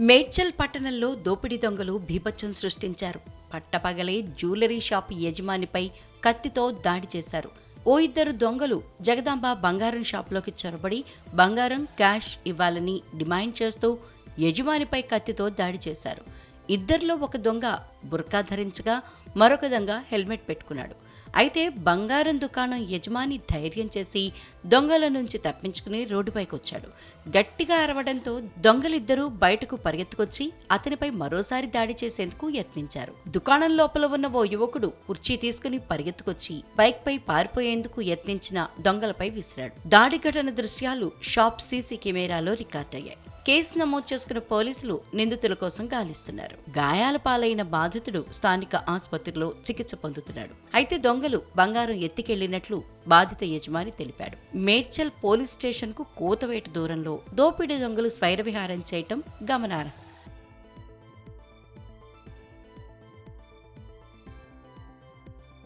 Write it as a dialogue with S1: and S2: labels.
S1: మేడ్చల్ పట్టణంలో దోపిడీ దొంగలు బీభత్సం సృష్టించారు. పట్టపగలే జ్యువెలరీ షాప్ యజమానిపై కత్తితో దాడి చేశారు. ఓ ఇద్దరు దొంగలు జగదాంబ బంగారం షాప్లోకి చొరబడి బంగారం క్యాష్ ఇవ్వాలని డిమాండ్ చేస్తూ యజమానిపై కత్తితో దాడి చేశారు. ఇద్దరిలో ఒక దొంగ బుర్కా ధరించగా మరొక దొంగ హెల్మెట్ పెట్టుకున్నాడు. అయితే బంగారం దుకాణం యజమాని ధైర్యం చేసి దొంగల నుంచి తప్పించుకుని రోడ్డుపైకి వచ్చాడు గట్టిగా అరవడంతో దొంగలిద్దరూ బయటకు పరిగెత్తుకొచ్చి అతనిపై మరోసారి దాడి చేసేందుకు యత్నించారు. దుకాణం లోపల ఉన్న ఓ యువకుడు కుర్చీ తీసుకుని పరిగెత్తుకొచ్చి బైక్పై పారిపోయేందుకు యత్నించిన దొంగలపై విసిరాడు. దాడి ఘటన దృశ్యాలు షాప్ సీసీ కెమెరాలో రికార్డయ్యాయి. కేసు నమోదు చేసుకున్న పోలీసులు నిందితుల కోసం గాలిస్తున్నారు. గాయాల పాలైన బాధితుడు స్థానిక ఆసుపత్రిలో చికిత్స పొందుతున్నాడు. అయితే దొంగలు బంగారం ఎత్తికెళ్ళినట్లు బాధిత యజమాని తెలిపాడు. మేడ్చల్ పోలీస్ స్టేషన్కు కోతవేట దూరంలో దోపిడీ దొంగలు స్వైర విహారం చేయటం గమనార్హం.